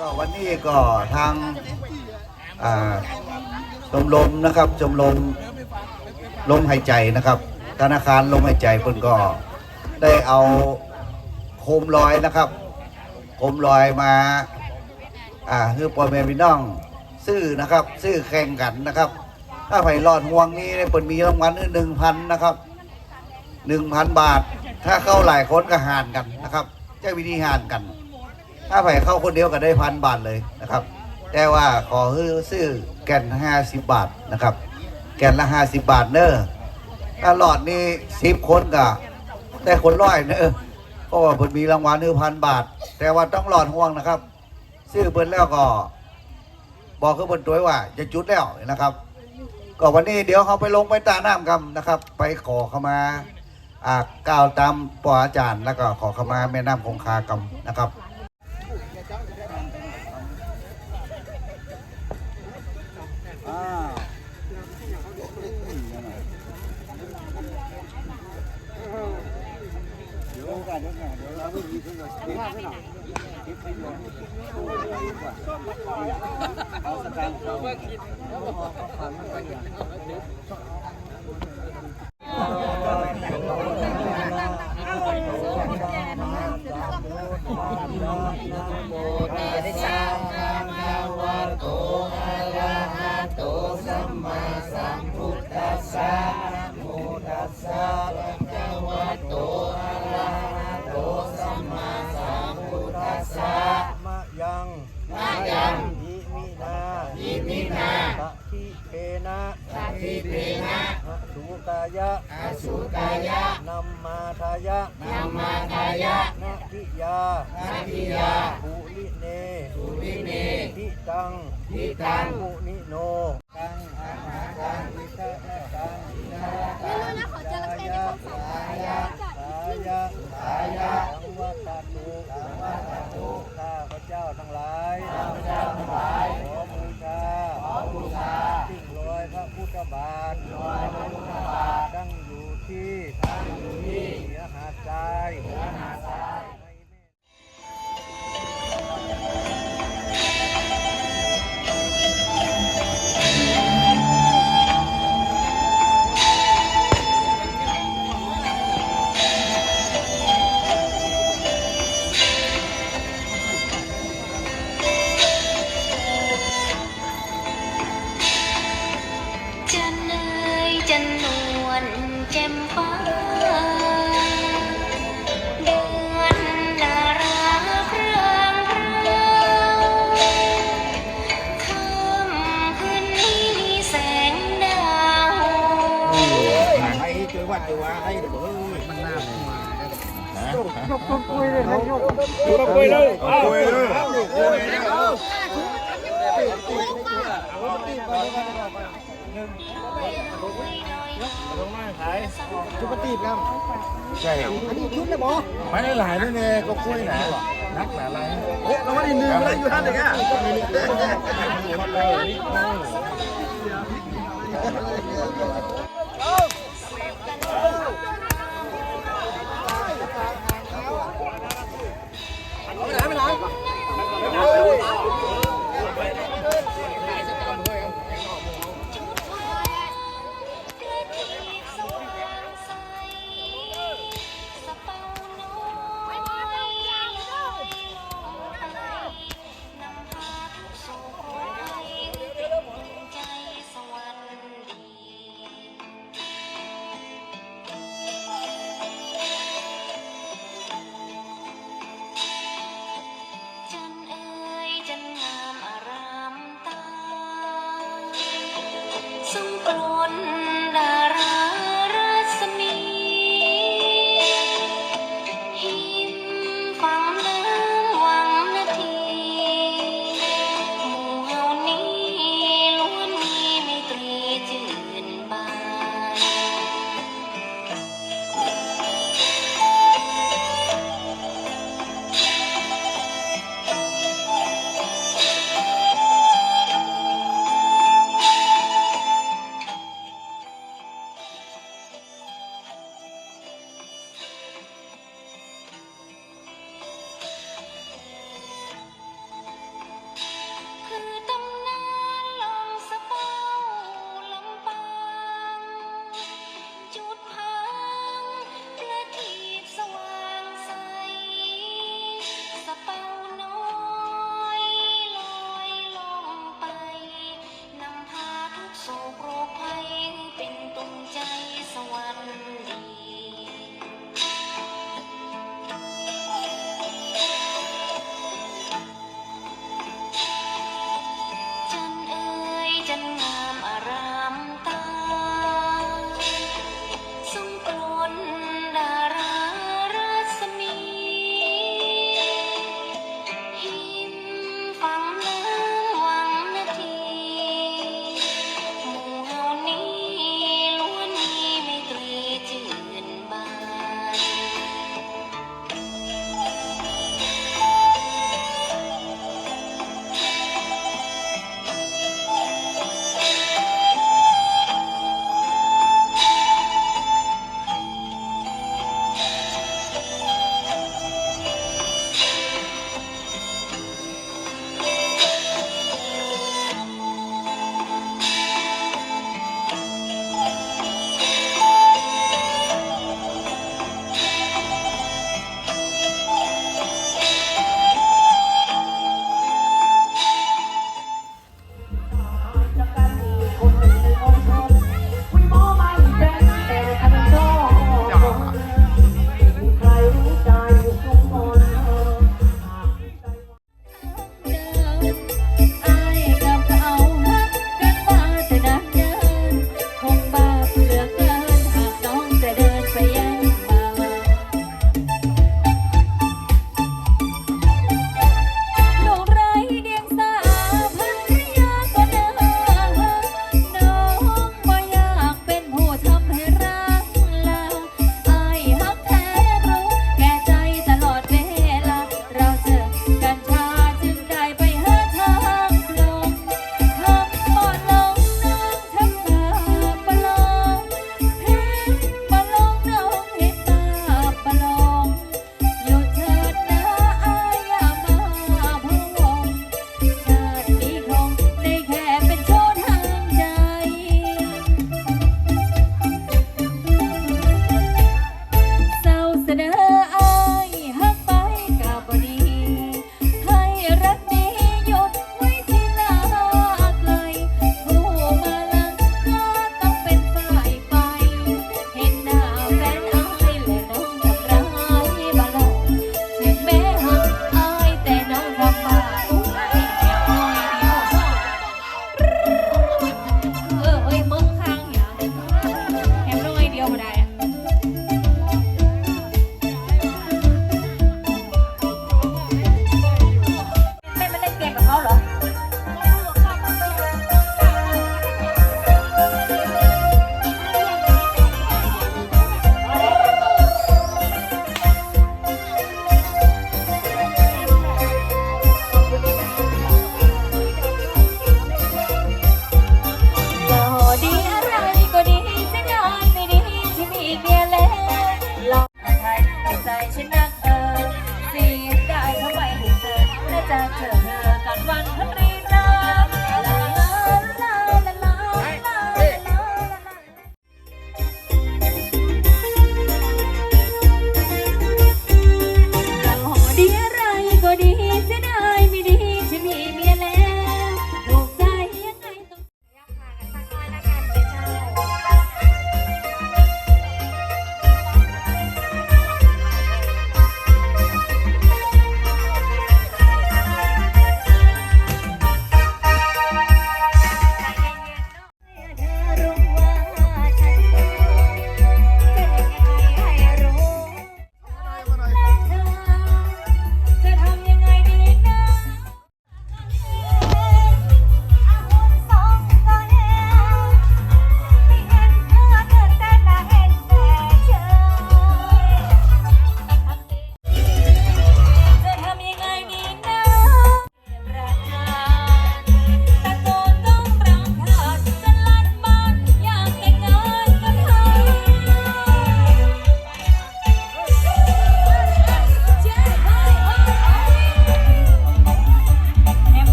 ก็วันนี้ก็ทางชมรมนะครับชมรมลมหายใจนะครับ ธนาคารลมหายใจเพิ่นก็ได้เอาโคมลอยนะครับ โคมลอยมาอ่าคือปอแม่พี่น้องซื้อนะครับ ซื้อแข่งกันนะครับ ถ้าไผ่รอดห่วงนี้เนี่ยเพิ่นมีรางวัลหนึ่งพันนะครับหนึ่งพันบาท ถ้าเข้าหลายคนก็หารกันนะครับใช้วิธีหารกัน ถ้าไผ่เข้าคนเดียวก็ได้พันบาทเลยนะครับ แต่ว่าขอซื้อแก่นห้าสิบบาทนะครับ แก่นละห้าสิบบาทเนอะถ้าหลอดนี่สิบคนก็ได้คนร้อยเนอะเพราะว่าเพิ่นมีรางวัลหนึ่งพันบาท แต่ว่าต้องหลอดห่วงนะครับ ซื้อเพิ่นแล้วก็ บอกคือเพิ่นตัวว่าจะจุดแล้วนะครับ ก็วันนี้เดี๋ยวเขาไปลงไปตาน้ำกันนะครับ ไปขอเข้ามาอ่ากล่าวตามปออาจารย์แล้วก็ขอเข้ามาแม่น้ำคงคากรรมนะครับ ทรายเหนือหา ทุกตีบครับใช่อันนี้ชุดเลยบอไม่ได้หลายด้วยเนี่ยก็คุยหนานักหนาอะไรโอ้เราไม่ได้ลืมอะไรอยู่ท่านเลยแกเ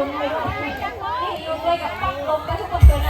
ลุ้นไปด้วยลุ้นไปกับต้องลบไปทุกคนเลยนะ